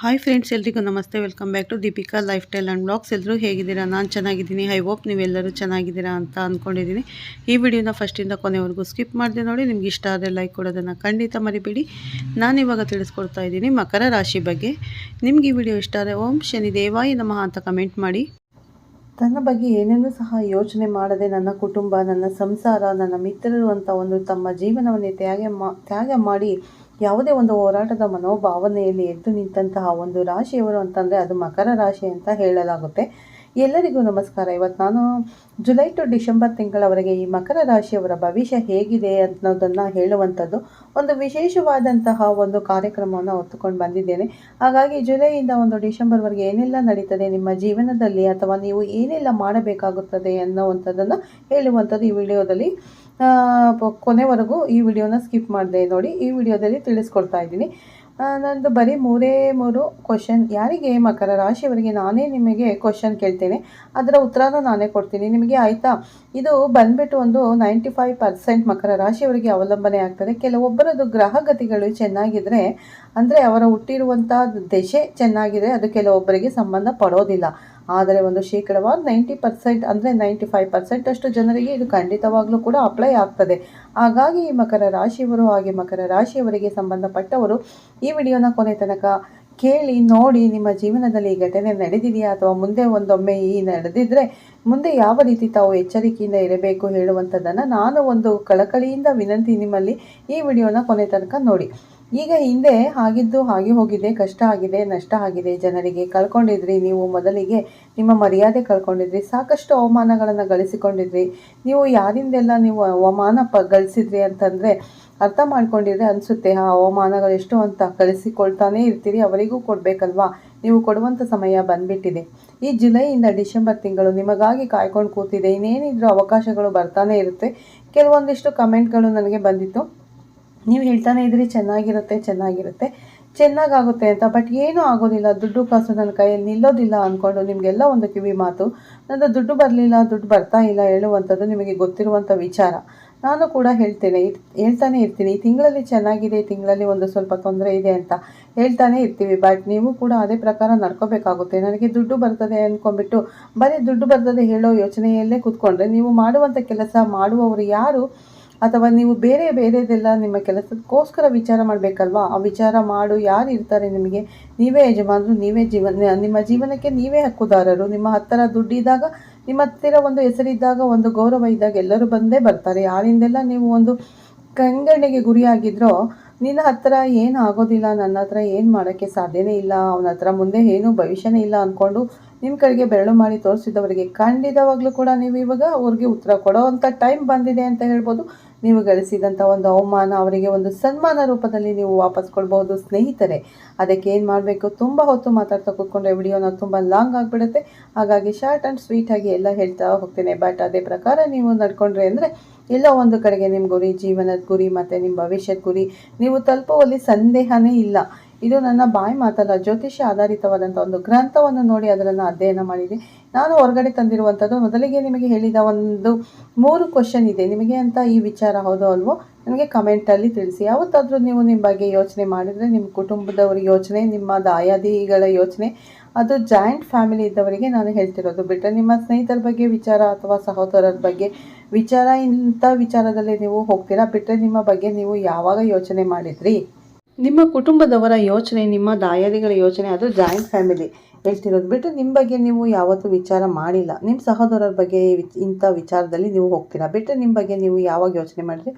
Hi friends ಎಲ್ರಿಗೂ ನಮಸ್ತೆ. Welcome back to Deepika lifestyle and blogs ಎಲ್ಲರೂ ಹೇಗಿದ್ದೀರಾ? ನಾನು ಚೆನ್ನಾಗಿದ್ದೀನಿ. ಐ ಹೋಪ್ ನೀವೆಲ್ಲರೂ ಚೆನ್ನಾಗಿದ್ದೀರಾ ಅಂತ ಅಂದ್ಕೊಂಡಿದ್ದೀನಿ ಈ ವಿಡಿಯೋನ ಫಸ್ಟಿಂದ ಕೊನೆವರೆಗೂ ಸ್ಕಿಪ್ ಮಾಡಿದೆ ನೋಡಿ. ನಿಮ್ಗೆ ಇಷ್ಟ ಆದರೆ ಲೈಕ್ ಕೊಡೋದನ್ನು ಖಂಡಿತ ಮರಿಬೇಡಿ. ನಾನು ಇವಾಗ ತಿಳಿಸ್ಕೊಡ್ತಾ ಇದ್ದೀನಿ ಮಕರ ರಾಶಿ ಬಗ್ಗೆ. ನಿಮ್ಗೆ ಈ ವಿಡಿಯೋ ಇಷ್ಟ ಆದರೆ ಓಂ ಶನಿ ದೇವಾಯಿ ನಮಃ ಅಂತ ಕಮೆಂಟ್ ಮಾಡಿ. ತನ್ನ ಬಗ್ಗೆ ಏನೇನೂ ಸಹ ಯೋಚನೆ ಮಾಡದೆ ನನ್ನ ಕುಟುಂಬ, ನನ್ನ ಸಂಸಾರ, ನನ್ನ ಮಿತ್ರರು ಅಂತ ಒಂದು ತಮ್ಮ ಜೀವನವನ್ನೇ ತ್ಯಾಗ ಮಾ ತ್ಯಾಗ ಮಾಡಿ ಯಾವುದೇ ಒಂದು ಹೋರಾಟದ ಮನೋಭಾವನೆಯಲ್ಲಿ ಎದ್ದು ನಿಂತಹ ಒಂದು ರಾಶಿಯವರು ಅಂತಂದರೆ ಅದು ಮಕರ ರಾಶಿ ಅಂತ ಹೇಳಲಾಗುತ್ತೆ. ಎಲ್ಲರಿಗೂ ನಮಸ್ಕಾರ. ಇವತ್ತು ನಾನು ಜುಲೈ ಟು ಡಿಸೆಂಬರ್ ತಿಂಗಳವರೆಗೆ ಈ ಮಕರ ರಾಶಿಯವರ ಭವಿಷ್ಯ ಹೇಗಿದೆ ಅನ್ನೋದನ್ನು ಹೇಳುವಂಥದ್ದು ಒಂದು ವಿಶೇಷವಾದಂತಹ ಒಂದು ಕಾರ್ಯಕ್ರಮವನ್ನು ಹೊತ್ತುಕೊಂಡು ಬಂದಿದ್ದೇನೆ. ಹಾಗಾಗಿ ಜುಲೈಯಿಂದ ಒಂದು ಡಿಸೆಂಬರ್ವರೆಗೆ ಏನೆಲ್ಲ ನಡೀತದೆ ನಿಮ್ಮ ಜೀವನದಲ್ಲಿ ಅಥವಾ ನೀವು ಏನೆಲ್ಲ ಮಾಡಬೇಕಾಗುತ್ತದೆ ಅನ್ನೋವಂಥದ್ದನ್ನು ಹೇಳುವಂಥದ್ದು ಈ ವಿಡಿಯೋದಲ್ಲಿ. ಕೊನೆವರೆಗೂ ಈ ವಿಡಿಯೋನ ಸ್ಕಿಪ್ ಮಾಡಿದೆ ನೋಡಿ, ಈ ವಿಡಿಯೋದಲ್ಲಿ ತಿಳಿಸ್ಕೊಡ್ತಾ ಇದ್ದೀನಿ. ನಂದು ಬರೀ ಮೂರೇ ಮೂರು ಕ್ವಶನ್ ಯಾರಿಗೆ ಮಕರ ರಾಶಿಯವರಿಗೆ ನಾನೇ ನಿಮಗೆ ಕ್ವಶನ್ ಕೇಳ್ತೇನೆ. ಅದರ ಉತ್ತರನ ನಾನೇ ಕೊಡ್ತೀನಿ. ನಿಮಗೆ ಆಯಿತಾ? ಇದು ಬಂದ್ಬಿಟ್ಟು ಒಂದು ನೈಂಟಿ ಫೈವ್ ಪರ್ಸೆಂಟ್ ಮಕರ ರಾಶಿಯವರಿಗೆ ಅವಲಂಬನೆ ಆಗ್ತದೆ. ಕೆಲವೊಬ್ಬರದ್ದು ಗ್ರಹಗತಿಗಳು ಚೆನ್ನಾಗಿದ್ದರೆ ಅಂದರೆ ಅವರ ಹುಟ್ಟಿರುವಂಥ ದೆಶೆ ಚೆನ್ನಾಗಿದೆ, ಅದು ಕೆಲವೊಬ್ಬರಿಗೆ ಸಂಬಂಧ ಪಡೋದಿಲ್ಲ. ಆದರೆ ಒಂದು ಶೇಕಡವಾರು ನೈಂಟಿ ಪರ್ಸೆಂಟ್ ಅಂದರೆ ನೈಂಟಿ ಫೈವ್ ಪರ್ಸೆಂಟ್ ಅಷ್ಟು ಜನರಿಗೆ ಇದು ಖಂಡಿತವಾಗಲೂ ಕೂಡ ಅಪ್ಲೈ ಆಗ್ತದೆ. ಹಾಗಾಗಿ ಈ ಮಕರ ರಾಶಿಯವರು ಹಾಗೆ ಮಕರ ರಾಶಿಯವರಿಗೆ ಸಂಬಂಧಪಟ್ಟವರು ಈ ವಿಡಿಯೋನ ಕೊನೆ ತನಕ ಕೇಳಿ ನೋಡಿ ನಿಮ್ಮ ಜೀವನದಲ್ಲಿ ಈ ಘಟನೆ ನಡೆದಿದೆಯಾ ಅಥವಾ ಮುಂದೆ ಒಂದೊಮ್ಮೆ ಈ ನಡೆದಿದ್ರೆ ಮುಂದೆ ಯಾವ ರೀತಿ ತಾವು ಎಚ್ಚರಿಕೆಯಿಂದ ಇರಬೇಕು ಹೇಳುವಂಥದ್ದನ್ನು ನಾನು ಒಂದು ಕಳಕಳಿಯಿಂದ ವಿನಂತಿ ನಿಮ್ಮಲ್ಲಿ ಈ ವಿಡಿಯೋನ ಕೊನೆ ತನಕ ನೋಡಿ. ಈಗ ಹಿಂದೆ ಆಗಿದ್ದು ಹಾಗೆ ಹೋಗಿದೆ, ಕಷ್ಟ ಆಗಿದೆ, ನಷ್ಟ ಆಗಿದೆ, ಜನರಿಗೆ ಕಳ್ಕೊಂಡಿದ್ರಿ, ನೀವು ಮೊದಲಿಗೆ ನಿಮ್ಮ ಮರ್ಯಾದೆ ಕಳ್ಕೊಂಡಿದ್ರಿ, ಸಾಕಷ್ಟು ಅವಮಾನಗಳನ್ನು ಗಳಿಸಿಕೊಂಡಿದ್ರಿ. ನೀವು ಯಾರಿಂದೆಲ್ಲ ನೀವು ಅವಮಾನ ಪ, ಗಳಿಸಿದ್ರಿ ಅಂತಂದರೆ ಅರ್ಥ ಮಾಡ್ಕೊಂಡಿದ್ರೆ ಅನಿಸುತ್ತೆ ಆ ಅವಮಾನಗಳು ಎಷ್ಟು ಅಂತ ಕಳಿಸಿಕೊಳ್ತಾನೆ ಇರ್ತೀರಿ, ಅವರಿಗೂ ಕೊಡಬೇಕಲ್ವಾ? ನೀವು ಕೊಡುವಂಥ ಸಮಯ ಬಂದ್ಬಿಟ್ಟಿದೆ. ಈ ಜುಲೈಯಿಂದ ಡಿಸೆಂಬರ್ ತಿಂಗಳು ನಿಮಗಾಗಿ ಕಾಯ್ಕೊಂಡು ಕೂತಿದೆ, ಇನ್ನೇನಿದ್ರೂ ಅವಕಾಶಗಳು ಬರ್ತಾನೆ ಇರುತ್ತೆ. ಕೆಲವೊಂದಿಷ್ಟು ಕಮೆಂಟ್ಗಳು ನನಗೆ ಬಂದಿತ್ತು. ನೀವು ಹೇಳ್ತಾನೆ ಇದ್ರಿ, ಚೆನ್ನಾಗಿರುತ್ತೆ ಚೆನ್ನಾಗಿರುತ್ತೆ, ಚೆನ್ನಾಗಾಗುತ್ತೆ ಅಂತ ಬಟ್ ಏನೂ ಆಗೋದಿಲ್ಲ. ದುಡ್ಡು ಕಾಸು ನನ್ನ ಕೈಯಲ್ಲಿ ನಿಲ್ಲೋದಿಲ್ಲ ಅಂದ್ಕೊಂಡು ನಿಮಗೆಲ್ಲ ಒಂದು ಕಿವಿ ಮಾತು ನನ್ನ ದುಡ್ಡು ಬರಲಿಲ್ಲ, ದುಡ್ಡು ಬರ್ತಾ ಇಲ್ಲ ಹೇಳುವಂಥದ್ದು ನಿಮಗೆ ಗೊತ್ತಿರುವಂಥ ವಿಚಾರ. ನಾನು ಕೂಡ ಹೇಳ್ತೇನೆ ಹೇಳ್ತಾನೆ ಇರ್ತೀನಿ, ತಿಂಗಳಲ್ಲಿ ಚೆನ್ನಾಗಿದೆ, ತಿಂಗಳಲ್ಲಿ ಒಂದು ಸ್ವಲ್ಪ ತೊಂದರೆ ಇದೆ ಅಂತ ಹೇಳ್ತಾನೆ ಇರ್ತೀವಿ ಬಟ್ ನೀವು ಕೂಡ ಅದೇ ಪ್ರಕಾರ ನಡ್ಕೋಬೇಕಾಗುತ್ತೆ. ನನಗೆ ದುಡ್ಡು ಬರ್ತದೆ ಅಂದ್ಕೊಂಡ್ಬಿಟ್ಟು ಬರೀ ದುಡ್ಡು ಬರ್ತದೆ ಹೇಳೋ ಯೋಚನೆಯಲ್ಲೇ ಕೂತ್ಕೊಂಡ್ರೆ ನೀವು ಮಾಡುವಂಥ ಕೆಲಸ ಮಾಡುವವರು ಯಾರು? ಅಥವಾ ನೀವು ಬೇರೆ ಬೇರೆದೆಲ್ಲ ನಿಮ್ಮ ಕೆಲಸಕ್ಕೋಸ್ಕರ ವಿಚಾರ ಮಾಡಬೇಕಲ್ವಾ? ಆ ವಿಚಾರ ಮಾಡು, ಯಾರು ಇರ್ತಾರೆ ನಿಮಗೆ? ನೀವೇ ಯಜಮಾನರು, ನೀವೇ ಜೀವನ, ನಿಮ್ಮ ಜೀವನಕ್ಕೆ ನೀವೇ ಹಕ್ಕುದಾರರು. ನಿಮ್ಮ ಹತ್ತಿರ ದುಡ್ಡಿದ್ದಾಗ, ನಿಮ್ಮ ಹತ್ತಿರ ಒಂದು ಹೆಸರಿದ್ದಾಗ, ಒಂದು ಗೌರವ ಇದ್ದಾಗ ಎಲ್ಲರೂ ಬಂದೇ ಬರ್ತಾರೆ. ಯಾರಿಂದೆಲ್ಲ ನೀವು ಒಂದು ಕಂಗಣ್ಣಿಗೆ ಗುರಿಯಾಗಿದ್ರೋ, ನಿನ್ನ ಹತ್ರ ಏನು ಆಗೋದಿಲ್ಲ, ನನ್ನ ಹತ್ರ ಏನು ಮಾಡೋಕ್ಕೆ ಸಾಧ್ಯನೇ ಇಲ್ಲ, ಅವನ ಹತ್ರ ಮುಂದೆ ಏನೂ ಭವಿಷ್ಯನೇ ಇಲ್ಲ ಅಂದ್ಕೊಂಡು ನಿಮ್ಮ ಕಡೆಗೆ ಬೆರಳು ಮಾಡಿ ತೋರಿಸಿದವರಿಗೆ ಖಂಡಿತವಾಗ್ಲೂ ಕೂಡ ನೀವು ಇವಾಗ ಅವ್ರಿಗೆ ಉತ್ತರ ಕೊಡೋ ಅಂಥ ಟೈಮ್ ಬಂದಿದೆ ಅಂತ ಹೇಳ್ಬೋದು. ನೀವು ಗಳಿಸಿದಂಥ ಒಂದು ಅವಮಾನ, ಅವರಿಗೆ ಒಂದು ಸನ್ಮಾನ ರೂಪದಲ್ಲಿ ನೀವು ವಾಪಸ್ ಕೊಡ್ಬೋದು ಸ್ನೇಹಿತರೆ. ಅದಕ್ಕೆ ಏನು ಮಾಡಬೇಕು? ತುಂಬ ಹೊತ್ತು ಮಾತಾಡ್ತಾ ಕೂತ್ಕೊಂಡ್ರೆ ವಿಡಿಯೋನ ತುಂಬ ಲಾಂಗ್ ಆಗಿಬಿಡುತ್ತೆ. ಹಾಗಾಗಿ ಶಾರ್ಟ್ ಆ್ಯಂಡ್ ಸ್ವೀಟಾಗಿ ಎಲ್ಲ ಹೇಳ್ತಾ ಹೋಗ್ತೇನೆ. ಬಟ್ ಅದೇ ಪ್ರಕಾರ ನೀವು ನಡ್ಕೊಂಡ್ರೆ ಅಂದರೆ ಎಲ್ಲೋ ಒಂದು ಕಡೆಗೆ ನಿಮ್ಮ ಗುರಿ ಜೀವನದ ಗುರಿ ಮತ್ತು ನಿಮ್ಮ ಭವಿಷ್ಯದ ಗುರಿ, ನೀವು ತಲುಪುವಲ್ಲಿ ಸಂದೇಹನೇ ಇಲ್ಲ. ಇದು ನನ್ನ ಬಾಯಿ ಮಾತಲ್ಲ ಜ್ಯೋತಿಷ್ಯ ಆಧಾರಿತವಾದಂಥ ಒಂದು ಗ್ರಂಥವನ್ನು ನೋಡಿ ಅದನ್ನು ಅಧ್ಯಯನ ಮಾಡಿದೆ. ನಾನು ಹೊರಗಡೆ ತಂದಿರುವಂಥದ್ದು ಮೊದಲಿಗೆ ನಿಮಗೆ ಹೇಳಿದ ಒಂದು ಮೂರು ಕ್ವಶನ್ ಇದೆ. ನಿಮಗೆ ಅಂತ ಈ ವಿಚಾರ ಹೌದು ಅಲ್ವೋ? ನನಗೆ ಕಮೆಂಟಲ್ಲಿ ತಿಳಿಸಿ. ಯಾವತ್ತಾದರೂ ನೀವು ನಿಮ್ಮ ಬಗ್ಗೆ ಯೋಚನೆ ಮಾಡಿದರೆ ನಿಮ್ಮ ಕುಟುಂಬದವ್ರ ಯೋಚನೆ, ನಿಮ್ಮ ದಾಯಾದಿಗಳ ಯೋಚನೆ, ಅದು ಜಾಯಿಂಟ್ ಫ್ಯಾಮಿಲಿ ಇದ್ದವರಿಗೆ ನಾನು ಹೇಳ್ತಿರೋದು ಬಿಟ್ಟರೆ ನಿಮ್ಮ ಸ್ನೇಹಿತರ ಬಗ್ಗೆ ವಿಚಾರ ಅಥವಾ ಸಹೋದರರ ಬಗ್ಗೆ ವಿಚಾರ, ಇಂಥ ವಿಚಾರದಲ್ಲಿ ನೀವು ಹೋಗ್ತೀರಾ? ಬಿಟ್ಟರೆ ನಿಮ್ಮ ಬಗ್ಗೆ ನೀವು ಯಾವಾಗ ಯೋಚನೆ ಮಾಡಿದ್ರಿ? ನಿಮ್ಮ ಕುಟುಂಬದವರ ಯೋಚನೆ, ನಿಮ್ಮ ದಾಯಾದಿಗಳ ಯೋಚನೆ, ಅದು ಜಾಯಿಂಟ್ ಫ್ಯಾಮಿಲಿ ಹೇಳ್ತಿರೋದು ಬಿಟ್ಟು ನಿಮ್ಮ ಬಗ್ಗೆ ನೀವು ಯಾವತ್ತೂ ವಿಚಾರ ಮಾಡಿಲ್ಲ. ನಿಮ್ಮ ಸಹೋದರರ ಬಗ್ಗೆ ಇಂಥ ವಿಚಾರದಲ್ಲಿ ನೀವು ಹೋಗ್ತೀರಾ? ಬಿಟ್ಟು ನಿಮ್ಮ ಬಗ್ಗೆ ನೀವು ಯಾವಾಗ ಯೋಚನೆ ಮಾಡಿದ್ರಿ?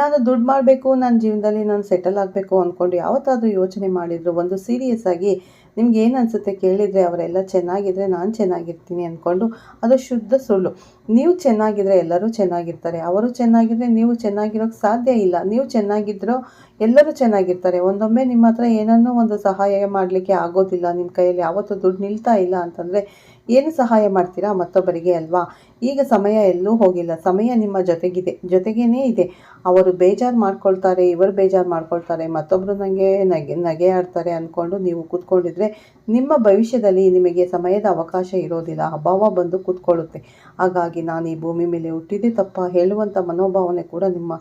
ನಾನು ದುಡ್ಡು ಮಾಡಬೇಕು ನನ್ನ ಜೀವನದಲ್ಲಿ ನಾನು ಸೆಟಲ್ ಆಗಬೇಕು ಅಂದ್ಕೊಂಡು ಯಾವತ್ತಾದರೂ ಯೋಚನೆ ಮಾಡಿದ್ರು, ಒಂದು ಸೀರಿಯಸ್ ಆಗಿ ನಿಮ್ಗೆ ಏನು ಅನಿಸುತ್ತೆ ಕೇಳಿದರೆ ಅವರೆಲ್ಲ ಚೆನ್ನಾಗಿದ್ರೆ ನಾನು ಚೆನ್ನಾಗಿರ್ತೀನಿ ಅಂದ್ಕೊಂಡು ಅದು ಶುದ್ಧ ಸುಳ್ಳು. ನೀವು ಚೆನ್ನಾಗಿದ್ರೆ ಎಲ್ಲರೂ ಚೆನ್ನಾಗಿರ್ತಾರೆ. ಅವರು ಚೆನ್ನಾಗಿದ್ರೆ ನೀವು ಚೆನ್ನಾಗಿರೋಕ್ಕೆ ಸಾಧ್ಯ ಇಲ್ಲ. ನೀವು ಚೆನ್ನಾಗಿದ್ರೋ ಎಲ್ಲರೂ ಚೆನ್ನಾಗಿರ್ತಾರೆ. ಒಂದೊಮ್ಮೆ ನಿಮ್ಮ ಹತ್ರ ಏನನ್ನೂ ಒಂದು ಸಹಾಯ ಮಾಡಲಿಕ್ಕೆ ಆಗೋದಿಲ್ಲ. ನಿಮ್ಮ ಕೈಯಲ್ಲಿ ಯಾವತ್ತೂ ದುಡ್ಡು ನಿಲ್ತಾ ಇಲ್ಲ ಅಂತಂದರೆ ಏನು ಸಹಾಯ ಮಾಡ್ತೀರಾ ಮತ್ತೊಬ್ಬರಿಗೆ ಅಲ್ವಾ? ಈಗ ಸಮಯ ಎಲ್ಲೂ ಹೋಗಿಲ್ಲ. ಸಮಯ ನಿಮ್ಮ ಜೊತೆಗಿದೆ. ಜೊತೆಗೇನೇ ಇದೆ. ಅವರು ಬೇಜಾರು ಮಾಡ್ಕೊಳ್ತಾರೆ, ಇವರು ಬೇಜಾರು ಮಾಡ್ಕೊಳ್ತಾರೆ ಮತ್ತೊಬ್ಬರು ನನಗೆ ನಗೆ ನಗೆ ಆಡ್ತಾರೆ ಅಂದ್ಕೊಂಡು ನೀವು ಕೂತ್ಕೊಂಡಿದ್ರೆ ನಿಮ್ಮ ಭವಿಷ್ಯದಲ್ಲಿ ನಿಮಗೆ ಸಮಯದ ಅವಕಾಶ ಇರೋದಿಲ್ಲ. ಅಭಾವ ಬಂದು ಕೂತ್ಕೊಳ್ಳುತ್ತೆ. ಹಾಗಾಗಿ ನಾನು ಈ ಭೂಮಿ ಮೇಲೆ ಹುಟ್ಟಿದೆ ತಪ್ಪ ಹೇಳುವಂಥ ಮನೋಭಾವನೆ ಕೂಡ ನಿಮ್ಮ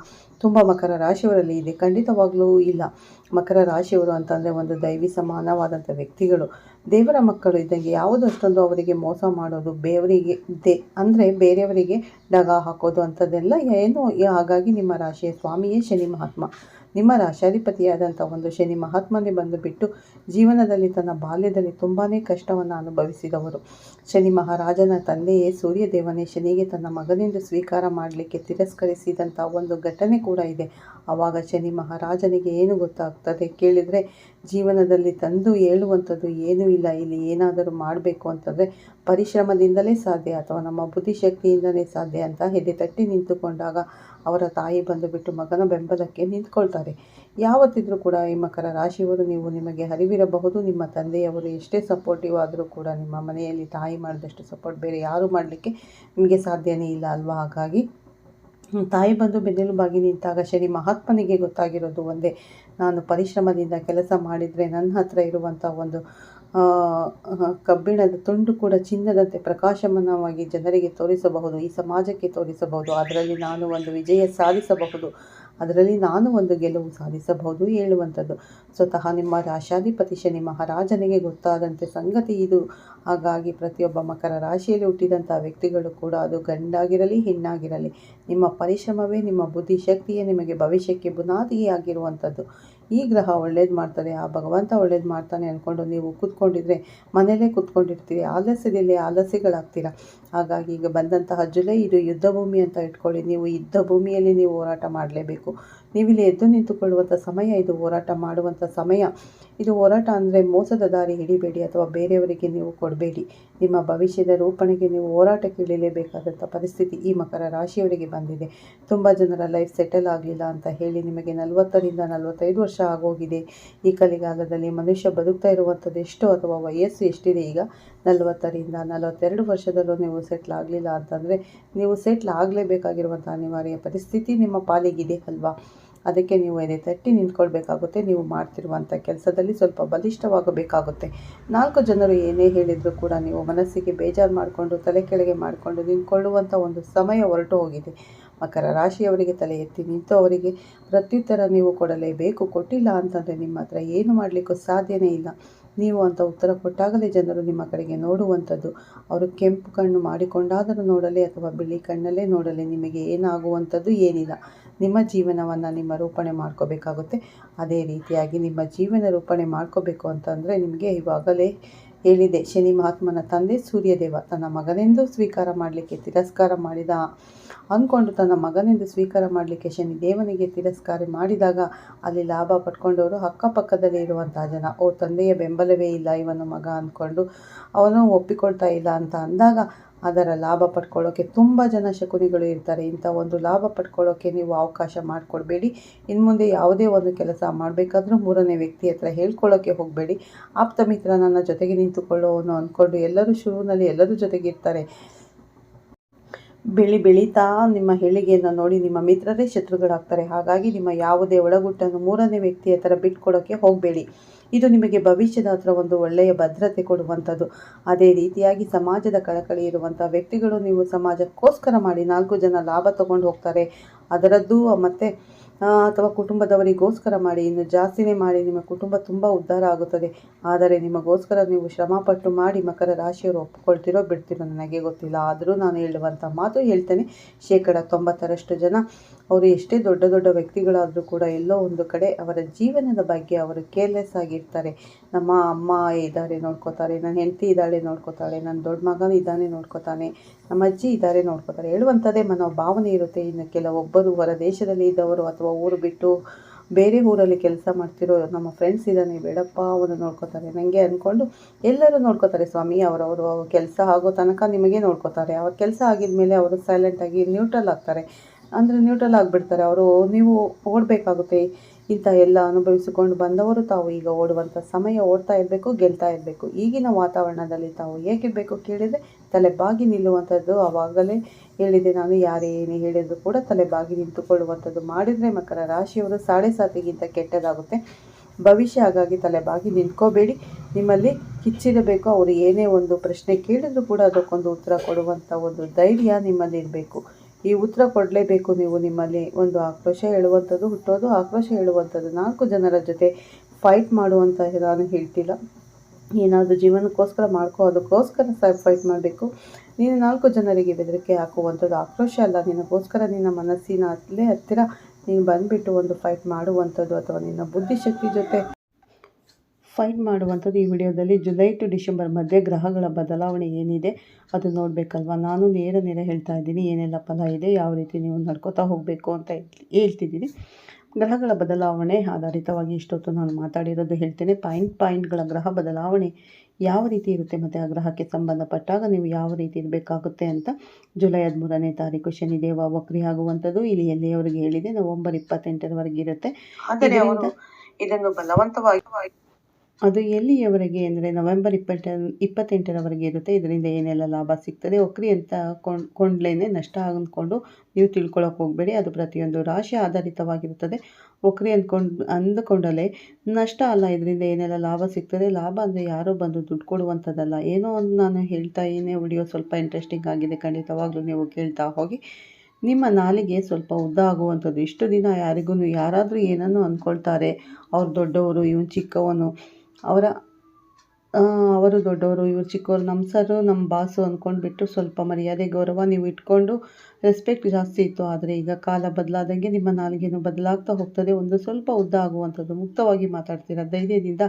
ತುಂಬ ಮಕರ ರಾಶಿಯವರಲ್ಲಿ ಇದೆ. ಖಂಡಿತವಾಗಲೂ ಇಲ್ಲ. ಮಕರ ರಾಶಿಯವರು ಅಂತಂದರೆ ಒಂದು ದೈವಿ ಸಮಾನವಾದಂಥ ವ್ಯಕ್ತಿಗಳು. ದೇವರ ಮಕ್ಕಳು ಇದ್ದಂಗೆ ಯಾವುದು ಅಷ್ಟೊಂದು ಅವರಿಗೆ ಮೋಸ ಮಾಡೋದು ಬೇವರಿಗೆ ದೇ ಅಂದರೆ ಬೇರೆಯವರಿಗೆ ಡಗ ಹಾಕೋದು ಅಂಥದ್ದೆಲ್ಲ ಏನು ಹಾಗಾಗಿ ನಿಮ್ಮ ರಾಶಿಯ ಸ್ವಾಮಿಯೇ ಶನಿ ಮಹಾತ್ಮ. ನಿಮ್ಮ ರಾಶಾಧಿಪತಿಯಾದಂಥ ಒಂದು ಶನಿ ಮಹಾತ್ಮನೇ ಬಂದು ಬಿಟ್ಟು ಜೀವನದಲ್ಲಿ ತನ್ನ ಬಾಲ್ಯದಲ್ಲಿ ತುಂಬಾ ಕಷ್ಟವನ್ನು ಅನುಭವಿಸಿದವರು. ಶನಿ ಮಹಾರಾಜನ ತಂದೆಯೇ ಸೂರ್ಯದೇವನೇ ಶನಿಗೆ ತನ್ನ ಮಗನಿಂದ ಸ್ವೀಕಾರ ಮಾಡಲಿಕ್ಕೆ ತಿರಸ್ಕರಿಸಿದಂಥ ಒಂದು ಘಟನೆ ಕೂಡ ಇದೆ. ಆವಾಗ ಶನಿ ಮಹಾರಾಜನಿಗೆ ಏನು ಗೊತ್ತಾಗ್ತದೆ ಕೇಳಿದರೆ ಜೀವನದಲ್ಲಿ ತಂದು ಹೇಳುವಂಥದ್ದು ಏನೂ ಇಲ್ಲ, ಇಲ್ಲಿ ಏನಾದರೂ ಮಾಡಬೇಕು ಅಂತಂದರೆ ಪರಿಶ್ರಮದಿಂದಲೇ ಸಾಧ್ಯ ಅಥವಾ ನಮ್ಮ ಬುದ್ಧಿಶಕ್ತಿಯಿಂದಲೇ ಸಾಧ್ಯ ಅಂತ ಹೆದೆ ತಟ್ಟಿ ನಿಂತುಕೊಂಡಾಗ ಅವರ ತಾಯಿ ಬಂದುಬಿಟ್ಟು ಮಗನ ಬೆಂಬಲಕ್ಕೆ ನಿಂತ್ಕೊಳ್ತಾರೆ. ಯಾವತ್ತಿದ್ರೂ ಕೂಡ ಈ ಮಕರ ರಾಶಿಯವರು ನೀವು ನಿಮಗೆ ಅರಿವಿರಬಹುದು, ನಿಮ್ಮ ತಂದೆಯವರು ಎಷ್ಟೇ ಸಪೋರ್ಟಿವ್ ಆದರೂ ಕೂಡ ನಿಮ್ಮ ಮನೆಯಲ್ಲಿ ತಾಯಿ ಮಾಡಿದಷ್ಟು ಸಪೋರ್ಟ್ ಬೇರೆ ಯಾರು ಮಾಡಲಿಕ್ಕೆ ನಿಮಗೆ ಸಾಧ್ಯವೇ ಇಲ್ಲ ಅಲ್ವಾ? ಹಾಗಾಗಿ ತಾಯಿ ಬಂದು ಬೆನ್ನೆಲುಬಾಗಿ ನಿಂತಾಗ ಶನಿ ಮಹಾತ್ಮನಿಗೆ ಗೊತ್ತಾಗಿರೋದು ಒಂದೇ. ನಾನು ಪರಿಶ್ರಮದಿಂದ ಕೆಲಸ ಮಾಡಿದರೆ ನನ್ನ ಹತ್ರ ಇರುವಂಥ ಒಂದು ಕಬ್ಬಿಣದ ತುಂಡು ಕೂಡ ಚಿನ್ನದಂತೆ ಪ್ರಕಾಶಮಾನವಾಗಿ ಜನರಿಗೆ ತೋರಿಸಬಹುದು, ಈ ಸಮಾಜಕ್ಕೆ ತೋರಿಸಬಹುದು. ಅದರಲ್ಲಿ ನಾನು ಒಂದು ವಿಜಯ ಸಾಧಿಸಬಹುದು. ಅದರಲ್ಲಿ ನಾನು ಒಂದು ಗೆಲುವು ಸಾಧಿಸಬಹುದು ಹೇಳುವಂಥದ್ದು. ಸ್ವತಃ ನಿಮ್ಮ ರಾಶಾಧಿಪತಿ ಶನಿ ಮಹಾರಾಜನಿಗೆ ಗೊತ್ತಾದಂತೆ ಸಂಗತಿ ಇದು. ಹಾಗಾಗಿ ಪ್ರತಿಯೊಬ್ಬ ಮಕರ ರಾಶಿಯಲ್ಲಿ ಹುಟ್ಟಿದಂಥ ವ್ಯಕ್ತಿಗಳು ಕೂಡ ಅದು ಗಂಡಾಗಿರಲಿ, ಹೆಣ್ಣಾಗಿರಲಿ, ನಿಮ್ಮ ಪರಿಶ್ರಮವೇ, ನಿಮ್ಮ ಬುದ್ಧಿಶಕ್ತಿಯೇ ನಿಮಗೆ ಭವಿಷ್ಯಕ್ಕೆ ಬುನಾದಿಯಾಗಿರುವಂಥದ್ದು. ಈ ಗ್ರಹ ಒಳ್ಳೇದು ಮಾಡ್ತಾರೆ, ಆ ಭಗವಂತ ಒಳ್ಳೇದು ಮಾಡ್ತಾನೆ ಅಂದ್ಕೊಂಡು ನೀವು ಕೂತ್ಕೊಂಡಿದ್ರೆ ಮನೆಯಲ್ಲೇ ಕೂತ್ಕೊಂಡಿರ್ತೀರಿ, ಆಲಸ್ಯದಲ್ಲಿ ಆಲಸ್ಯಗಳಾಗ್ತೀರ. ಹಾಗಾಗಿ ಈಗ ಬಂದಂತಹ ಜುಲೈ ಇದು ಯುದ್ಧ ಭೂಮಿ ಅಂತ ಇಟ್ಕೊಳ್ಳಿ, ನೀವು ಯುದ್ಧ ಭೂಮಿಯಲ್ಲಿ ನೀವು ಹೋರಾಟ ಮಾಡಲೇಬೇಕು. ನೀವಿಲ್ಲಿ ಎದ್ದು ನಿಂತುಕೊಳ್ಳುವಂಥ ಸಮಯ, ಇದು ಹೋರಾಟ ಮಾಡುವಂಥ ಸಮಯ. ಇದು ಹೋರಾಟ ಅಂದರೆ ಮೋಸದ ದಾರಿ ಹಿಡಿಬೇಡಿ ಅಥವಾ ಬೇರೆಯವರಿಗೆ ನೀವು ಕೊಡಬೇಡಿ. ನಿಮ್ಮ ಭವಿಷ್ಯದ ರೂಪಣೆಗೆ ನೀವು ಹೋರಾಟಕ್ಕೆ ಇಳಿಲೇಬೇಕಾದಂಥ ಪರಿಸ್ಥಿತಿ ಈ ಮಕರ ರಾಶಿಯವರಿಗೆ ಬಂದಿದೆ. ತುಂಬ ಜನರ ಲೈಫ್ ಸೆಟಲ್ ಆಗಲಿಲ್ಲ ಅಂತ ಹೇಳಿ ನಿಮಗೆ ನಲವತ್ತರಿಂದ ನಲವತ್ತೈದು ವರ್ಷ ಆಗೋಗಿದೆ. ಈ ಕಲಿಗಾಲದಲ್ಲಿ ಮನುಷ್ಯ ಬದುಕ್ತಾ ಇರುವಂಥದ್ದು ಎಷ್ಟು ಅಥವಾ ವಯಸ್ಸು ಎಷ್ಟಿದೆ ಈಗ? ನಲವತ್ತರಿಂದ ನಲವತ್ತೆರಡು ವರ್ಷದಲ್ಲೂ ನೀವು ಸೆಟ್ಲ್ ಆಗಲಿಲ್ಲ ಅಂತಂದರೆ ನೀವು ಸೆಟ್ಲ್ ಆಗಲೇಬೇಕಾಗಿರುವಂಥ ಅನಿವಾರ್ಯ ಪರಿಸ್ಥಿತಿ ನಿಮ್ಮ ಪಾಲಿಗಿದೆ ಅಲ್ವಾ? ಅದಕ್ಕೆ ನೀವು ಎದೆ ತಟ್ಟಿ ನಿಂತ್ಕೊಳ್ಬೇಕಾಗುತ್ತೆ. ನೀವು ಮಾಡ್ತಿರುವಂಥ ಕೆಲಸದಲ್ಲಿ ಸ್ವಲ್ಪ ಬಲಿಷ್ಠವಾಗಬೇಕಾಗುತ್ತೆ. ನಾಲ್ಕು ಜನರು ಏನೇ ಹೇಳಿದರೂ ಕೂಡ ನೀವು ಮನಸ್ಸಿಗೆ ಬೇಜಾರು ಮಾಡಿಕೊಂಡು, ತಲೆ ಕೆಳಗೆ ಮಾಡಿಕೊಂಡು ನಿಂತ್ಕೊಳ್ಳುವಂಥ ಒಂದು ಸಮಯ ಹೊರಟು ಹೋಗಿದೆ. ಮಕರ ರಾಶಿಯವರಿಗೆ ತಲೆ ಎತ್ತಿ ನಿಂತು ಅವರಿಗೆ ಪ್ರತ್ಯುತ್ತರ ನೀವು ಕೊಡಲೇಬೇಕು. ಕೊಟ್ಟಿಲ್ಲ ಅಂತಂದರೆ ನಿಮ್ಮ ಹತ್ರ ಏನು ಮಾಡಲಿಕ್ಕೂ ಸಾಧ್ಯನೇ ಇಲ್ಲ. ನೀವು ಅಂತ ಉತ್ತರ ಕೊಟ್ಟಾಗಲೇ ಜನರು ನಿಮ್ಮ ಕಡೆಗೆ ನೋಡುವಂಥದ್ದು. ಅವರು ಕೆಂಪು ಕಣ್ಣು ಮಾಡಿಕೊಂಡಾದರೂ ನೋಡಲಿ ಅಥವಾ ಬಿಳಿ ಕಣ್ಣಲ್ಲೇ ನೋಡಲಿ, ನಿಮಗೆ ಏನಾಗುವಂಥದ್ದು ಏನಿಲ್ಲ. ನಿಮ್ಮ ಜೀವನವನ್ನು ನಿಮ್ಮ ರೂಪಣೆ ಮಾಡ್ಕೋಬೇಕಾಗುತ್ತೆ. ಅದೇ ರೀತಿಯಾಗಿ ನಿಮ್ಮ ಜೀವನ ರೂಪಣೆ ಮಾಡ್ಕೋಬೇಕು ಅಂತಂದರೆ ನಿಮಗೆ ಇವಾಗಲೇ ಹೇಳಿದೆ, ಶನಿ ಮಹಾತ್ಮನ ತಂದೆ ಸೂರ್ಯದೇವ ತನ್ನ ಮಗನೆಂದು ಸ್ವೀಕಾರ ಮಾಡಲಿಕ್ಕೆ ತಿರಸ್ಕಾರ ಮಾಡಿದ. ಅಂದ್ಕೊಂಡು ತನ್ನ ಮಗನೆಂದು ಸ್ವೀಕಾರ ಮಾಡಲಿಕ್ಕೆ ಶನಿ ದೇವನಿಗೆ ತಿರಸ್ಕಾರ ಮಾಡಿದಾಗ ಅಲ್ಲಿ ಲಾಭ ಪಡ್ಕೊಂಡವರು ಅಕ್ಕಪಕ್ಕದಲ್ಲಿ ಇರುವಂಥ ಜನ. ಓ, ತಂದೆಯ ಬೆಂಬಲವೇ ಇಲ್ಲ ಇವನು ಮಗ ಅಂದ್ಕೊಂಡು ಅವನು ಒಪ್ಪಿಕೊಳ್ತಾ ಇಲ್ಲ ಅಂತ ಅಂದಾಗ ಅದರ ಲಾಭ ಪಡ್ಕೊಳ್ಳೋಕ್ಕೆ ತುಂಬ ಜನ ಶಕುನಿಗಳು ಇರ್ತಾರೆ. ಇಂಥ ಒಂದು ಲಾಭ ಪಡ್ಕೊಳ್ಳೋಕ್ಕೆ ನೀವು ಅವಕಾಶ ಮಾಡಿಕೊಡ್ಬೇಡಿ. ಇನ್ನು ಮುಂದೆ ಯಾವುದೇ ಒಂದು ಕೆಲಸ ಮಾಡಬೇಕಾದ್ರೂ ಮೂರನೇ ವ್ಯಕ್ತಿ ಹತ್ರ ಹೇಳ್ಕೊಳ್ಳೋಕ್ಕೆ ಹೋಗಬೇಡಿ. ಆಪ್ತ ಮಿತ್ರ ನನ್ನ ಜೊತೆಗೆ ನಿಂತುಕೊಳ್ಳೋನು ಅಂದ್ಕೊಂಡು ಎಲ್ಲರೂ ಶುರುವಿನಲ್ಲಿ ಎಲ್ಲರೂ ಜೊತೆಗಿರ್ತಾರೆ. ಬೆಳಿ ಬೆಳೀತಾ ನಿಮ್ಮ ಹೇಳಿಗೆಯನ್ನು ನೋಡಿ ನಿಮ್ಮ ಮಿತ್ರರೇ ಶತ್ರುಗಳಾಗ್ತಾರೆ. ಹಾಗಾಗಿ ನಿಮ್ಮ ಯಾವುದೇ ಒಳಗುಟ್ಟನ್ನು ಮೂರನೇ ವ್ಯಕ್ತಿಯ ಥರ ಬಿಟ್ಕೊಡೋಕ್ಕೆ ಹೋಗಬೇಡಿ. ಇದು ನಿಮಗೆ ಭವಿಷ್ಯದ ಹತ್ರ ಒಂದು ಒಳ್ಳೆಯ ಭದ್ರತೆ ಕೊಡುವಂಥದ್ದು. ಅದೇ ರೀತಿಯಾಗಿ ಸಮಾಜದ ಕಳಕಳಿ ಇರುವಂಥ ವ್ಯಕ್ತಿಗಳು ನೀವು ಸಮಾಜಕ್ಕೋಸ್ಕರ ಮಾಡಿ ನಾಲ್ಕು ಜನ ಲಾಭ ತಗೊಂಡು ಹೋಗ್ತಾರೆ. ಅದರದ್ದು ಮತ್ತು ಅಥವಾ ಕುಟುಂಬದವರಿಗೋಸ್ಕರ ಮಾಡಿ, ಇನ್ನು ಜಾಸ್ತಿನೇ ಮಾಡಿ, ನಿಮ್ಮ ಕುಟುಂಬ ತುಂಬ ಉದ್ಧಾರ ಆಗುತ್ತದೆ. ಆದರೆ ನಿಮಗೋಸ್ಕರ ನೀವು ಶ್ರಮಪಟ್ಟು ಮಾಡಿ ಮಕರ ರಾಶಿಯವರು ಒಪ್ಪಿಕೊಳ್ತಿರೋ ಬಿಡ್ತಿರೋ ನನಗೆ ಗೊತ್ತಿಲ್ಲ. ಆದರೂ ನಾನು ಹೇಳುವಂಥ ಮಾತು ಹೇಳ್ತೇನೆ. ಶೇಕಡ ತೊಂಬತ್ತರಷ್ಟು ಜನ, ಅವರು ಎಷ್ಟೇ ದೊಡ್ಡ ದೊಡ್ಡ ವ್ಯಕ್ತಿಗಳಾದರೂ ಕೂಡ ಎಲ್ಲೋ ಒಂದು ಕಡೆ ಅವರ ಜೀವನದ ಬಗ್ಗೆ ಅವರು ಕೇರ್ಲೆಸ್ ಆಗಿರ್ತಾರೆ. ನಮ್ಮ ಅಮ್ಮ ಇದ್ದಾರೆ ನೋಡ್ಕೋತಾರೆ, ನನ್ನ ಹೆಂಡತಿ ಇದ್ದಾಳೆ ನೋಡ್ಕೋತಾಳೆ, ನನ್ನ ದೊಡ್ಡ ಮಗನ ಇದ್ದಾನೆ ನೋಡ್ಕೋತಾನೆ. ನಮ್ಮ ಅಜ್ಜಿ ಇದ್ದಾರೆ ನೋಡ್ಕೋತಾರೆ. ಹೇಳುವಂಥದ್ದೇ ಭಾವನೆ ಇರುತ್ತೆ. ಇನ್ನು ಕೆಲವೊಬ್ಬರು ಹೊರ ದೇಶದಲ್ಲಿ ಇದ್ದವರು ಅಥವಾ ಊರು ಬಿಟ್ಟು ಬೇರೆ ಊರಲ್ಲಿ ಕೆಲಸ ಮಾಡ್ತಿರೋ ನಮ್ಮ ಫ್ರೆಂಡ್ಸ್ ಇದ್ದಾನೆ. ಬೇಡಪ್ಪ ಅವನು ನೋಡ್ಕೋತಾರೆ. ನನಗೆ ಅಂದ್ಕೊಂಡು ಎಲ್ಲರೂ ನೋಡ್ಕೋತಾರೆ. ಸ್ವಾಮಿ ಅವರವರು ಕೆಲಸ ಆಗೋ ತನಕ ನಿಮಗೆ ನೋಡ್ಕೋತಾರೆ. ಅವ್ರ ಕೆಲಸ ಆಗಿದ ಮೇಲೆ ಅವರು ಸೈಲೆಂಟಾಗಿ ನ್ಯೂಟ್ರಲ್ ಆಗ್ತಾರೆ. ಅಂದರೆ ನ್ಯೂಟ್ರಲ್ ಆಗಿಬಿಡ್ತಾರೆ. ಅವರು ನೀವು ಓಡಬೇಕಾಗುತ್ತೆ. ಇಂಥ ಎಲ್ಲ ಅನುಭವಿಸಿಕೊಂಡು ಬಂದವರು ತಾವು ಈಗ ಓಡುವಂಥ ಸಮಯ ಓಡ್ತಾ ಇರಬೇಕು, ಗೆಲ್ತಾ ಇರಬೇಕು. ಈಗಿನ ವಾತಾವರಣದಲ್ಲಿ ತಾವು ಹೇಗಿರಬೇಕು ಬೇಕು ಕೇಳಿದರೆ ತಲೆ ಬಾಗಿ ನಿಲ್ಲುವಂಥದ್ದು ಆವಾಗಲೇ ಹೇಳಿದೆ ನಾನು, ಯಾರೇ ಏನೇ ಹೇಳಿದರೂ ಕೂಡ ತಲೆಬಾಗಿ ನಿಂತುಕೊಳ್ಳುವಂಥದ್ದು ಮಾಡಿದರೆ ಮಕರ ರಾಶಿಯವರು ಸಾಡೆ ಸಾತಿಗಿಂತ ಕೆಟ್ಟದಾಗುತ್ತೆ. ಭವಿಷ್ಯ ಹಾಗಾಗಿ ತಲೆಬಾಗಿ ನಿಂತ್ಕೋಬೇಡಿ. ನಿಮ್ಮಲ್ಲಿ ಕಿಚ್ಚಿರಬೇಕು ಅವರು ಏನೇ ಒಂದು ಪ್ರಶ್ನೆ ಕೇಳಿದರೂ ಕೂಡ ಅದಕ್ಕೊಂದು ಉತ್ತರ ಕೊಡುವಂಥ ಒಂದು ಧೈರ್ಯ ನಿಮ್ಮಲ್ಲಿ ಇರಬೇಕು. ಈ ಉತ್ತರ ಕೊಡಲೇಬೇಕು ನೀವು ನಿಮ್ಮಲ್ಲಿ ಒಂದು ಆಕ್ರೋಶ ಹೇಳುವಂಥದ್ದು ಹುಟ್ಟೋದು, ಆಕ್ರೋಶ ಹೇಳುವಂಥದ್ದು ನಾಲ್ಕು ಜನರ ಜೊತೆ ಫೈಟ್ ಮಾಡುವಂಥ ನಾನು ಹೇಳ್ತಿಲ್ಲ. ಏನಾದರೂ ಜೀವನಕ್ಕೋಸ್ಕರ ಮಾಡ್ಕೋ, ಅದಕ್ಕೋಸ್ಕರ ಸಹ ಫೈಟ್ ಮಾಡಬೇಕು. ನೀನು ನಾಲ್ಕು ಜನರಿಗೆ ಬೆದರಿಕೆ ಹಾಕುವಂಥದ್ದು ಆಕ್ರೋಶ ಅಲ್ಲ. ನಿನಗೋಸ್ಕರ ನಿನ್ನ ಮನಸ್ಸಿನ ಅಲ್ಲೇ ಹತ್ತಿರ ನೀನು ಬಂದುಬಿಟ್ಟು ಒಂದು ಫೈಟ್ ಮಾಡುವಂಥದ್ದು ಅಥವಾ ನಿನ್ನ ಬುದ್ಧಿಶಕ್ತಿ ಜೊತೆ ಫೈಟ್ ಮಾಡುವಂಥದ್ದು ಈ ವಿಡಿಯೋದಲ್ಲಿ ಜುಲೈ ಟು ಡಿಸೆಂಬರ್ ಮಧ್ಯೆ ಗ್ರಹಗಳ ಬದಲಾವಣೆ ಏನಿದೆ ಅದು ನೋಡಬೇಕಲ್ವ? ನಾನು ನೇರ ನೇರ ಹೇಳ್ತಾ ಇದ್ದೀನಿ, ಏನೆಲ್ಲ ಫಲ ಇದೆ, ಯಾವ ರೀತಿ ನೀವು ನಡ್ಕೋತಾ ಹೋಗಬೇಕು ಅಂತ ಹೇಳ್- ಹೇಳ್ತಿದ್ದೀನಿ. ಗ್ರಹಗಳ ಬದಲಾವಣೆ ಆಧಾರಿತವಾಗಿ ಇಷ್ಟೊತ್ತು ನಾನು ಮಾತಾಡಿರೋದು ಹೇಳ್ತೇನೆ. ಪಾಯಿಂಟ್ ಪಾಯಿಂಟ್ಗಳ ಗ್ರಹ ಬದಲಾವಣೆ ಯಾವ ರೀತಿ ಇರುತ್ತೆ ಮತ್ತು ಆ ಗ್ರಹಕ್ಕೆ ಸಂಬಂಧಪಟ್ಟಾಗ ನೀವು ಯಾವ ರೀತಿ ಇರಬೇಕಾಗುತ್ತೆ ಅಂತ ಜುಲೈ ಹದಿಮೂರನೇ ತಾರೀಕು ಶನಿದೇವ ವಕ್ರಿ ಆಗುವಂಥದ್ದು ಇಲ್ಲಿ ಎಲ್ಲಿಯವರೆಗೆ ಹೇಳಿದೆ. ನವೆಂಬರ್ ಇಪ್ಪತ್ತೆಂಟರವರೆಗೆ ಇರುತ್ತೆ. ಇದನ್ನು ಬಲವಂತವಾಗಿ ಅದು ಎಲ್ಲಿಯವರೆಗೆ ಅಂದರೆ ನವೆಂಬರ್ ಇಪ್ಪತ್ತ ಇಪ್ಪತ್ತೆಂಟರವರೆಗೆ ಇರುತ್ತೆ. ಇದರಿಂದ ಏನೆಲ್ಲ ಲಾಭ ಸಿಗ್ತದೆ? ಒಕ್ರಿ ಅಂತ ಕೊಂಡ್, ಕೊಂಡ್ಲೇನೆ ನಷ್ಟ ಅಂದ್ಕೊಂಡು ನೀವು ತಿಳ್ಕೊಳ್ಳೋಕೆ ಹೋಗಬೇಡಿ. ಅದು ಪ್ರತಿಯೊಂದು ರಾಶಿ ಆಧಾರಿತವಾಗಿರುತ್ತದೆ. ಒಕ್ರಿ ಅಂದ್ಕೊಂಡು, ಅಂದುಕೊಂಡಲೇ ನಷ್ಟ ಅಲ್ಲ. ಇದರಿಂದ ಏನೆಲ್ಲ ಲಾಭ ಸಿಗ್ತದೆ? ಲಾಭ ಅಂದರೆ ಯಾರೋ ಬಂದು ದುಡ್ಡು ಕೊಡುವಂಥದ್ದಲ್ಲ. ಏನೋ ಒಂದು ನಾನು ಹೇಳ್ತಾ ಏನೇ ವಿಡಿಯೋ ಸ್ವಲ್ಪ ಇಂಟ್ರೆಸ್ಟಿಂಗ್ ಆಗಿದೆ. ಖಂಡಿತವಾಗ್ಲೂ ನೀವು ಕೇಳ್ತಾ ಹೋಗಿ. ನಿಮ್ಮ ನಾಲಿಗೆ ಸ್ವಲ್ಪ ಉದ್ದ ಆಗುವಂಥದ್ದು. ಇಷ್ಟು ದಿನ ಯಾರಿಗೂ ಯಾರಾದರೂ ಏನನ್ನು ಅಂದ್ಕೊಳ್ತಾರೆ. ಅವ್ರು ದೊಡ್ಡವರು, ಇವನು ಚಿಕ್ಕವನು ಅವರ ಅವರು ದೊಡ್ಡವರು, ಇವರು ಚಿಕ್ಕವರು ನಮ್ಮ ಸರು ನಮ್ಮ ಬಾಸು ಅಂದ್ಕೊಂಡ್ಬಿಟ್ಟು ಸ್ವಲ್ಪ ಮರ್ಯಾದೆ, ಗೌರವ ನೀವು ಇಟ್ಕೊಂಡು ರೆಸ್ಪೆಕ್ಟ್ ಜಾಸ್ತಿ ಇತ್ತು. ಆದರೆ ಈಗ ಕಾಲ ಬದಲಾದಂಗೆ ನಿಮ್ಮ ನಾಲಿಗೆನೂ ಬದಲಾಗ್ತಾ ಹೋಗ್ತದೆ. ಒಂದು ಸ್ವಲ್ಪ ಉದ್ದ ಆಗುವಂಥದ್ದು ಮುಕ್ತವಾಗಿ ಮಾತಾಡ್ತೀರಾ? ಧೈರ್ಯದಿಂದ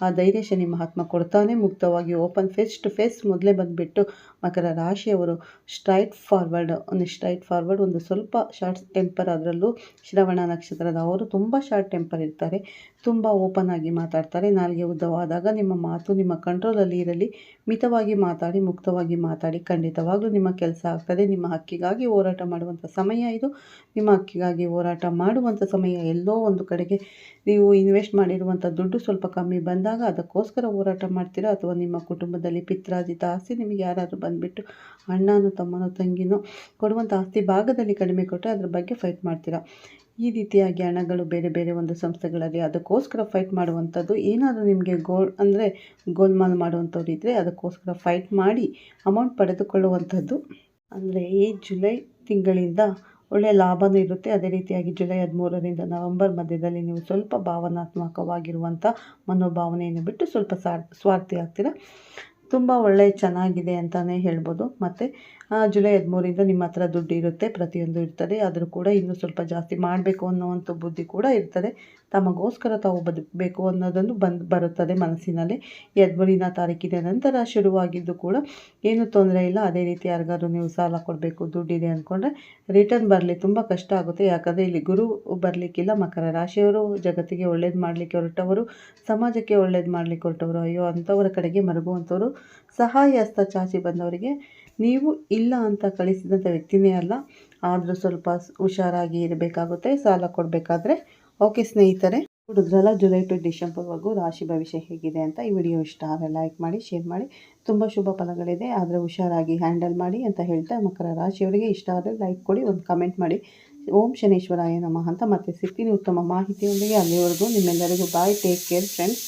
ಆ ಧೈರ್ಯ ಶನಿ ಮಹಾತ್ಮ ಕೊಡ್ತಾನೆ. ಮುಕ್ತವಾಗಿ ಓಪನ್ ಫೇಸ್ ಟು ಫೇಸ್ ಮೊದಲೇ ಬಂದುಬಿಟ್ಟು ಮಕರ ರಾಶಿಯವರು ಸ್ಟ್ರೈಟ್ ಫಾರ್ವರ್ಡ್ ಒಂದು ಸ್ಟ್ರೈಟ್ ಫಾರ್ವರ್ಡ್ ಒಂದು ಸ್ವಲ್ಪ ಶಾರ್ಟ್ ಟೆಂಪರ್ ಅದರಲ್ಲೂ ಶ್ರವಣ ನಕ್ಷತ್ರದ ಅವರು ತುಂಬ ಶಾರ್ಟ್ ಟೆಂಪರ್ ಇರ್ತಾರೆ. ತುಂಬ ಓಪನ್ ಆಗಿ ಮಾತಾಡ್ತಾರೆ. ನಾಲ್ಗೆ ಉದ್ದವಾದಾಗ ನಿಮ್ಮ ಮಾತು ನಿಮ್ಮ ಕಂಟ್ರೋಲಲ್ಲಿ ಇರಲಿ. ಮಿತವಾಗಿ ಮಾತಾಡಿ, ಮುಕ್ತವಾಗಿ ಮಾತಾಡಿ ಖಂಡಿತವಾಗ್ಲೂ ನಿಮ್ಮ ಕೆಲಸ ಆಗ್ತದೆ. ನಿಮ್ಮ ಹಕ್ಕಿಗಾಗಿ ಹೋರಾಟ ಮಾಡುವಂಥ ಸಮಯ ಇದು. ನಿಮ್ಮ ಹಕ್ಕಿಗಾಗಿ ಹೋರಾಟ ಮಾಡುವಂಥ ಸಮಯ ಎಲ್ಲೋ ಒಂದು ಕಡೆಗೆ ನೀವು ಇನ್ವೆಸ್ಟ್ ಮಾಡಿರುವಂಥ ದುಡ್ಡು ಸ್ವಲ್ಪ ಕಮ್ಮಿ ಬಂದಾಗ ಅದಕ್ಕೋಸ್ಕರ ಹೋರಾಟ ಮಾಡ್ತೀರಾ? ಅಥವಾ ನಿಮ್ಮ ಕುಟುಂಬದಲ್ಲಿ ಪಿತ್ರಾಜಿತ ಆಸ್ತಿ ನಿಮಗೆ ಯಾರಾದರೂ ಬಂದುಬಿಟ್ಟು ಅಣ್ಣನೋ, ತಮ್ಮನೋ, ತಂಗಿನೋ ಕೊಡುವಂಥ ಆಸ್ತಿ ಭಾಗದಲ್ಲಿ ಕಡಿಮೆ ಕೊಟ್ಟರೆ ಅದ್ರ ಬಗ್ಗೆ ಫೈಟ್ ಮಾಡ್ತೀರಾ? ಈ ರೀತಿಯಾಗಿ ಹಣಗಳು ಬೇರೆ ಬೇರೆ ಒಂದು ಸಂಸ್ಥೆಗಳಲ್ಲಿ ಅದಕ್ಕೋಸ್ಕರ ಫೈಟ್ ಮಾಡುವಂಥದ್ದು, ಏನಾದರೂ ನಿಮಗೆ ಗೋಲ್ ಅಂದರೆ ಗೋಲ್ಮಾಲ್ ಮಾಡುವಂಥವ್ರು ಇದ್ದರೆ ಅದಕ್ಕೋಸ್ಕರ ಫೈಟ್ ಮಾಡಿ ಅಮೌಂಟ್ ಪಡೆದುಕೊಳ್ಳುವಂಥದ್ದು. ಅಂದರೆ ಈ ಜುಲೈ ತಿಂಗಳಿಂದ ಒಳ್ಳೆಯ ಲಾಭವೂ ಇರುತ್ತೆ. ಅದೇ ರೀತಿಯಾಗಿ ಜುಲೈ ಹದಿಮೂರರಿಂದ ನವೆಂಬರ್ ಮಧ್ಯದಲ್ಲಿ ನೀವು ಸ್ವಲ್ಪ ಭಾವನಾತ್ಮಕವಾಗಿರುವಂಥ ಮನೋಭಾವನೆಯನ್ನು ಬಿಟ್ಟು ಸ್ವಲ್ಪ ಸ್ವಾರ್ಥಿ ಆಗ್ತೀರ? ತುಂಬ ಒಳ್ಳೆಯ ಚೆನ್ನಾಗಿದೆ ಅಂತಲೇ ಹೇಳ್ಬೋದು. ಮತ್ತು ಜುಲೈ ಹದಿಮೂರಿಂದ ನಿಮ್ಮ ಹತ್ರ ದುಡ್ಡು ಇರುತ್ತೆ, ಪ್ರತಿಯೊಂದು ಇರ್ತದೆ. ಆದರೂ ಕೂಡ ಇನ್ನೂ ಸ್ವಲ್ಪ ಜಾಸ್ತಿ ಮಾಡಬೇಕು ಅನ್ನೋವಂಥ ಬುದ್ಧಿ ಕೂಡ ಇರ್ತದೆ. ತಮಗೋಸ್ಕರ ತಾವು ಬದುಕಬೇಕು ಅನ್ನೋದನ್ನು ಬಂದು, ಬರುತ್ತದೆ ಮನಸ್ಸಿನಲ್ಲಿ. ಹದಿಮೂರಿನ ತಾರೀಕಿನ ನಂತರ ಶುರುವಾಗಿದ್ದು ಕೂಡ ಏನೂ ತೊಂದರೆ ಇಲ್ಲ. ಅದೇ ರೀತಿ ಯಾರಿಗಾದ್ರು ನೀವು ಸಾಲ ಕೊಡಬೇಕು, ದುಡ್ಡಿದೆ ಅಂದ್ಕೊಂಡ್ರೆ ರಿಟರ್ನ್ ಬರಲಿ. ತುಂಬ ಕಷ್ಟ ಆಗುತ್ತೆ. ಯಾಕಂದರೆ ಇಲ್ಲಿ ಗುರು ಬರಲಿಕ್ಕಿಲ್ಲ, ಮಕರ ರಾಶಿಯವರು, ಜಗತ್ತಿಗೆ ಒಳ್ಳೇದು ಮಾಡಲಿಕ್ಕೆ ಹೊರಟವರು, ಸಮಾಜಕ್ಕೆ ಒಳ್ಳೇದು ಮಾಡಲಿಕ್ಕೆ ಹೊರಟವರು. ಅಯ್ಯೋ, ಅಂಥವರ ಕಡೆಗೆ ಮರಗುವಂಥವ್ರು ಸಹಾಯ ಹಸ್ತ ಚಾಚಿ ಬಂದವರಿಗೆ ನೀವು ಇಲ್ಲ ಅಂತ ಕಳಿಸಿದಂಥ ವ್ಯಕ್ತಿನೇ ಅಲ್ಲ. ಆದರೂ ಸ್ವಲ್ಪ ಹುಷಾರಾಗಿ ಇರಬೇಕಾಗುತ್ತೆ, ಸಾಲ ಕೊಡಬೇಕಾದ್ರೆ. ಓಕೆ ಸ್ನೇಹಿತರೆ, ಹುಡುಗ್ರಲ್ಲ, ಜುಲೈ ಟು ಡಿಸೆಂಬರ್ವರೆಗೂ ರಾಶಿ ಭವಿಷ್ಯ ಹೇಗಿದೆ ಅಂತ ಈ ವಿಡಿಯೋ ಇಷ್ಟ ಆದರೆ ಲೈಕ್ ಮಾಡಿ, ಶೇರ್ ಮಾಡಿ. ತುಂಬ ಶುಭ ಫಲಗಳಿದೆ, ಆದರೆ ಹುಷಾರಾಗಿ ಹ್ಯಾಂಡಲ್ ಮಾಡಿ ಅಂತ ಹೇಳ್ತಾ ಮಕರ ರಾಶಿಯವರಿಗೆ ಇಷ್ಟ ಆದರೆ ಲೈಕ್ ಕೊಡಿ, ಒಂದು ಕಮೆಂಟ್ ಮಾಡಿ. ಓಂ ಶನೇಶ್ವರ ನಮಃ ಅಂತ ಮತ್ತೆ ಸಿಗ್ತೀನಿ. ಉತ್ತಮ ಮಾಹಿತಿಯೊಂದಿಗೆ ಅಲ್ಲಿವರೆಗೂ ನಿಮ್ಮೆಲ್ಲರಿಗೂ ಬಾಯ್, ಟೇಕ್ ಕೇರ್ ಫ್ರೆಂಡ್ಸ್.